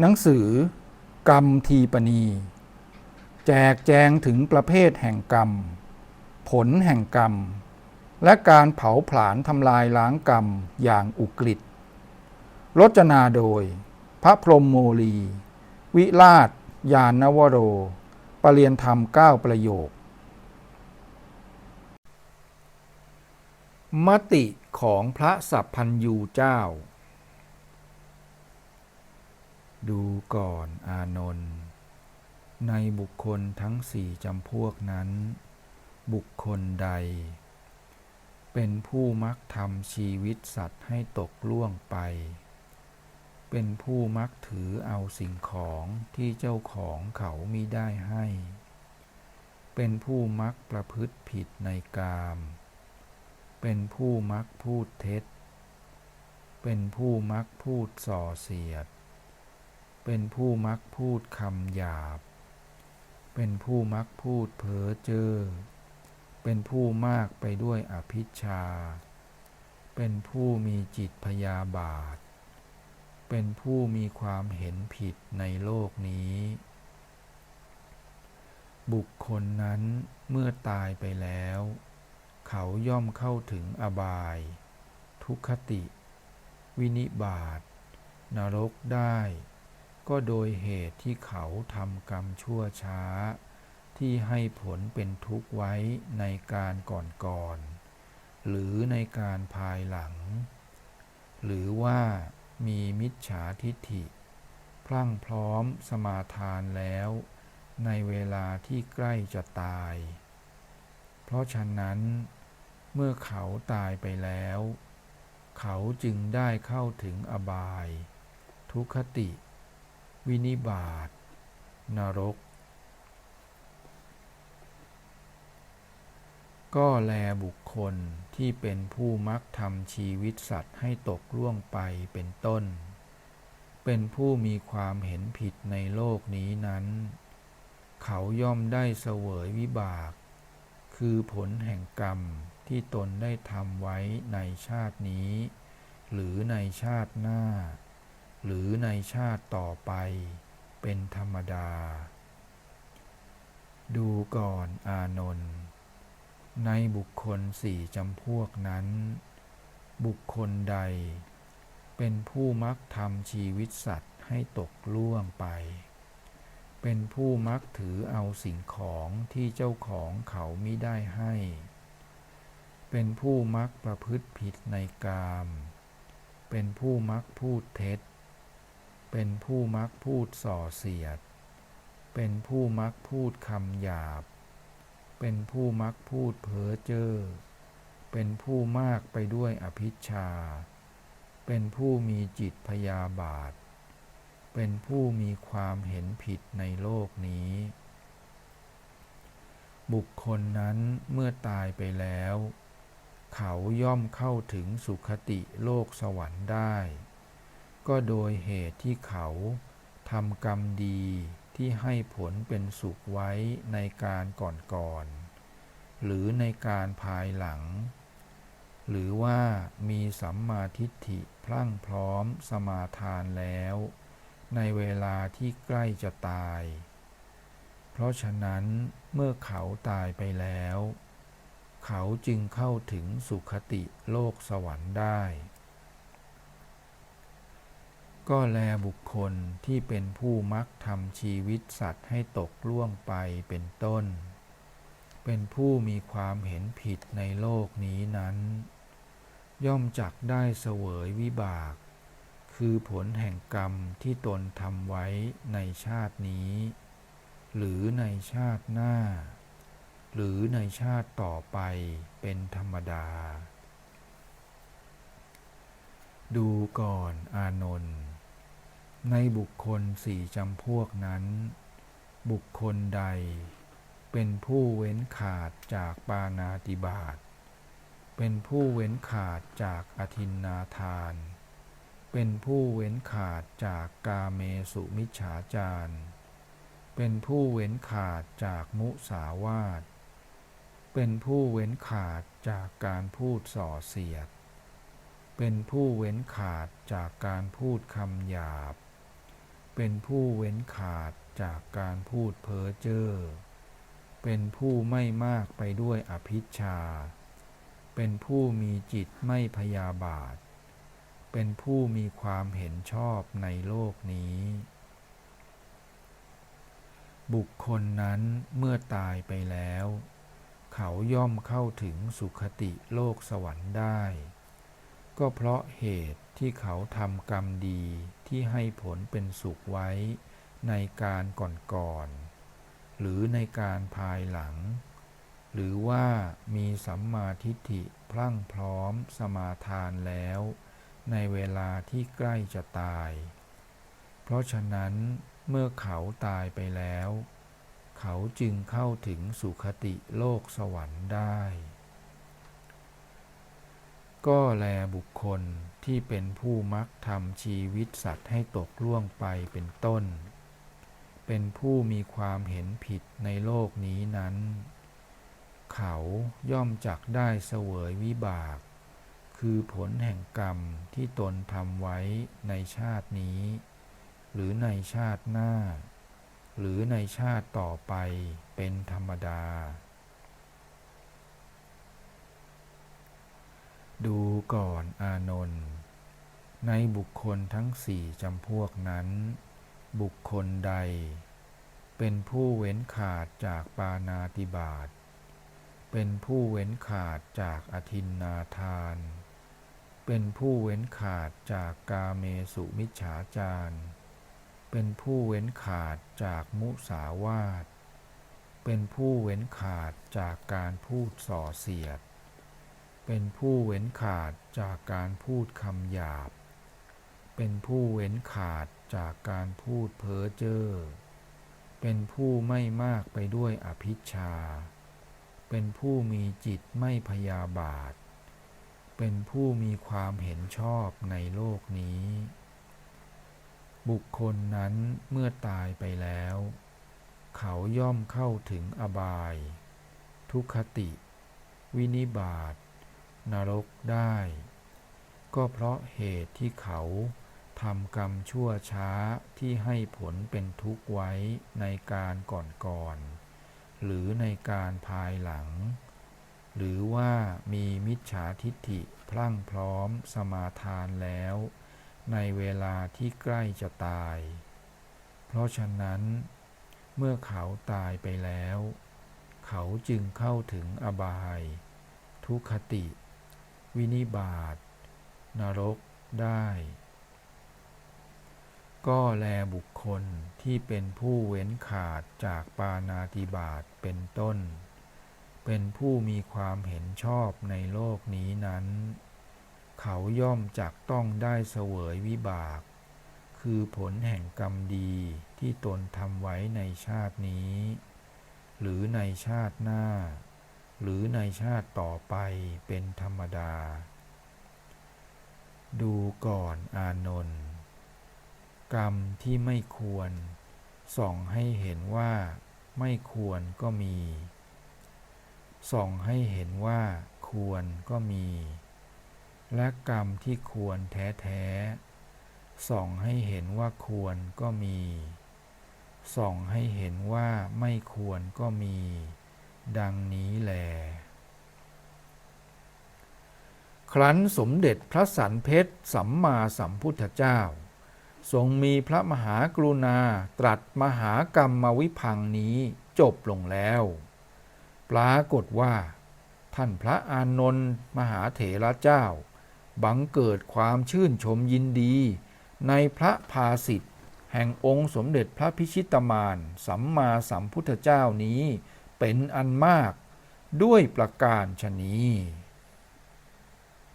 หนังสือกรรมทีปณี แจกแจงถึงประเภทแห่งกรรม ผลแห่งกรรม และการเผาผลาญทำลายล้างกรรมอย่างอุกฤษรจนาโดย พระพรหมโมลี วิราช ยานนวโร ปรเรียนธรรมเก้าประโยค มติของพระสัพพัญยูเจ้า ดูก่อนอานนท์ในบุคคลทั้งสี่จำพวกนั้น บุคคลใด เป็นผู้มักทำชีวิตสัตว์ให้ตกล่วงไป เป็นผู้มักถือเอาสิ่งของที่เจ้าของเขามิได้ให้ เป็นผู้มักประพฤติผิดในกาม เป็นผู้มักพูดเท็จ เป็นผู้มักพูดส่อเสียด เป็นผู้มักพูดคำหยาบ เป็นผู้มักพูดเพ้อเจ้อ เป็นผู้มากไปด้วยอภิชา เป็นผู้มีจิตพยาบาท เป็นผู้มีความเห็นผิดในโลกนี้ บุคคลนั้นเมื่อตายไปแล้ว เขาย่อมเข้าถึงอบาย ทุคติ วินิบาตนรกได้ ก็โดยเหตุที่เขาทำกรรมชั่วช้า ที่ให้ผลเป็นทุกข์ไว้ในการก่อนๆหรือในการภายหลัง หรือว่ามีมิจฉาทิฏฐิ พลั่งพร้อมสมาทานแล้ว ในเวลาที่ใกล้จะตาย เพราะฉะนั้น เมื่อเขาตายไปแล้ว เขาจึงได้เข้าถึงอบาย ทุคติ วินิบาตนรก ก็แลบุคคลที่เป็นผู้มักทำชีวิตสัตว์ให้ตกล่วงไปเป็นต้น เป็นผู้มีความเห็นผิดในโลกนี้นั้น เขาย่อมได้เสวยวิบาก คือผลแห่งกรรมที่ตนได้ทำไว้ในชาตินี้ หรือในชาติหน้า หรือในชาติต่อไปเป็นธรรมดา ดูก่อนอานนท์ในบุคคลสี่จำพวกนั้น บุคคลใด เป็นผู้มักทำชีวิตสัตว์ให้ตกล่วงไป เป็นผู้มักถือเอาสิ่งของที่เจ้าของเขามิได้ให้ เป็นผู้มักประพฤติผิดในกาม เป็นผู้มักพูดเท็จ เป็นผู้มักพูดส่อเสียด เป็นผู้มักพูดคำหยาบ เป็นผู้มักพูดเพ้อเจ้อ เป็นผู้มากไปด้วยอภิชา เป็นผู้มีจิตพยาบาท เป็นผู้มีความเห็นผิดในโลกนี้ บุคคลนั้นเมื่อตายไปแล้ว เขาย่อมเข้าถึงสุคติโลกสวรรค์ได้ ก็โดยเหตุที่เขาทำกรรมดีที่ให้ผลเป็นสุขไว้ในการก่อนๆ หรือในการภายหลัง หรือว่ามีสัมมาทิฏฐิพลั่งพร้อมสมาทานแล้ว ในเวลาที่ใกล้จะตาย เพราะฉะนั้นเมื่อเขาตายไปแล้ว เขาจึงเข้าถึงสุคติโลกสวรรค์ได้ ก็แลบุคคลที่เป็นผู้มักทำชีวิตสัตว์ให้ตกล่วงไปเป็นต้น เป็นผู้มีความเห็นผิดในโลกนี้นั้น ย่อมจักได้เสวยวิบาก คือผลแห่งกรรมที่ตนทำไว้ในชาตินี้ หรือในชาติหน้า หรือในชาติต่อไปเป็นธรรมดา ดูก่อนอานนท์ ในบุคคลสี่จำพวกนั้น บุคคลใด เป็นผู้เว้นขาดจากปานาติบาตเป็นผู้เว้นขาดจากอธินนาทาน เป็นผู้เว้นขาดจากกาเมสุมิจฉาจาร เป็นผู้เว้นขาดจากมุสาวาท เป็นผู้เว้นขาดจากการพูดส่อเสียด เป็นผู้เว้นขาดจากการพูดคำหยาบ เป็นผู้เว้นขาดจากการพูดเพ้อเจ้อ เป็นผู้ไม่มากไปด้วยอภิชา เป็นผู้มีจิตไม่พยาบาท เป็นผู้มีความเห็นชอบในโลกนี้ บุคคลนั้นเมื่อตายไปแล้ว เขาย่อมเข้าถึงสุคติโลกสวรรค์ได้ ก็เพราะเหตุที่เขาทำกรรมดีที่ให้ผลเป็นสุขไว้ในการก่อนๆหรือในการภายหลัง หรือว่ามีสัมมาทิฏฐิพลั่งพร้อมสมาทานแล้ว ในเวลาที่ใกล้จะตาย เพราะฉะนั้นเมื่อเขาตายไปแล้ว เขาจึงเข้าถึงสุคติโลกสวรรค์ได้ ก็แลบุคคลที่เป็นผู้มักทำชีวิตสัตว์ให้ตกล่วงไปเป็นต้น เป็นผู้มีความเห็นผิดในโลกนี้นั้น เขาย่อมจักได้เสวยวิบาก คือผลแห่งกรรมที่ตนทำไว้ในชาตินี้ หรือในชาติหน้า หรือในชาติต่อไปเป็นธรรมดา ดูก่อนอานนท์ในบุคคลทั้งสี่จำพวกนั้น บุคคลใด เป็นผู้เว้นขาดจากปานาติบาตเป็นผู้เว้นขาดจากอทินนาทาน เป็นผู้เว้นขาดจากกาเมสุมิจฉาจารเป็นผู้เว้นขาดจากมุสาวาท เป็นผู้เว้นขาดจากการพูดส่อเสียด เป็นผู้เว้นขาดจากการพูดคำหยาบ เป็นผู้เว้นขาดจากการพูดเพ้อเจ้อ เป็นผู้ไม่มากไปด้วยอภิชา เป็นผู้มีจิตไม่พยาบาท เป็นผู้มีความเห็นชอบในโลกนี้ บุคคลนั้นเมื่อตายไปแล้ว เขาย่อมเข้าถึงอบาย ทุกขติ วินิบาต นรกได้ ก็เพราะเหตุที่เขาทำกรรมชั่วช้าที่ให้ผลเป็นทุกข์ไว้ในการก่อนๆหรือในการภายหลัง หรือว่ามีมิจฉาทิฏฐิพลั่งพร้อมสมาทานแล้ว ในเวลาที่ใกล้จะตาย เพราะฉะนั้น เมื่อเขาตายไปแล้ว เขาจึงเข้าถึงอบาย ทุคติ วินิบาตนรกได้ ก็แลบุคคลที่เป็นผู้เว้นขาดจากปานาติบาตเป็นต้น เป็นผู้มีความเห็นชอบในโลกนี้นั้น เขาย่อมจักต้องได้เสวยวิบาก คือผลแห่งกรรมดีที่ตนทำไว้ในชาตินี้ หรือในชาติหน้า หรือในชาติต่อไปเป็นธรรมดา ดูก่อนอานนท์กรรมที่ไม่ควร ส่องให้เห็นว่าไม่ควรก็มี ส่องให้เห็นว่าควรก็มี และกรรมที่ควรแท้ๆ ส่องให้เห็นว่าควรก็มี ส่องให้เห็นว่าไม่ควรก็มี ดังนี้แล ครั้นสมเด็จพระสันเพชรสัมมาสัมพุทธเจ้า ทรงมีพระมหากรุณาตรัสมหากรรมวิพังนี้จบลงแล้ว ปรากฏว่า ท่านพระอานนท์มหาเถระเจ้า บังเกิดความชื่นชมยินดี ในพระภาสิทธิ์แห่งองค์สมเด็จพระพิชิตมารสัมมาสัมพุทธเจ้านี้ เป็นอันมากด้วยประการชนี้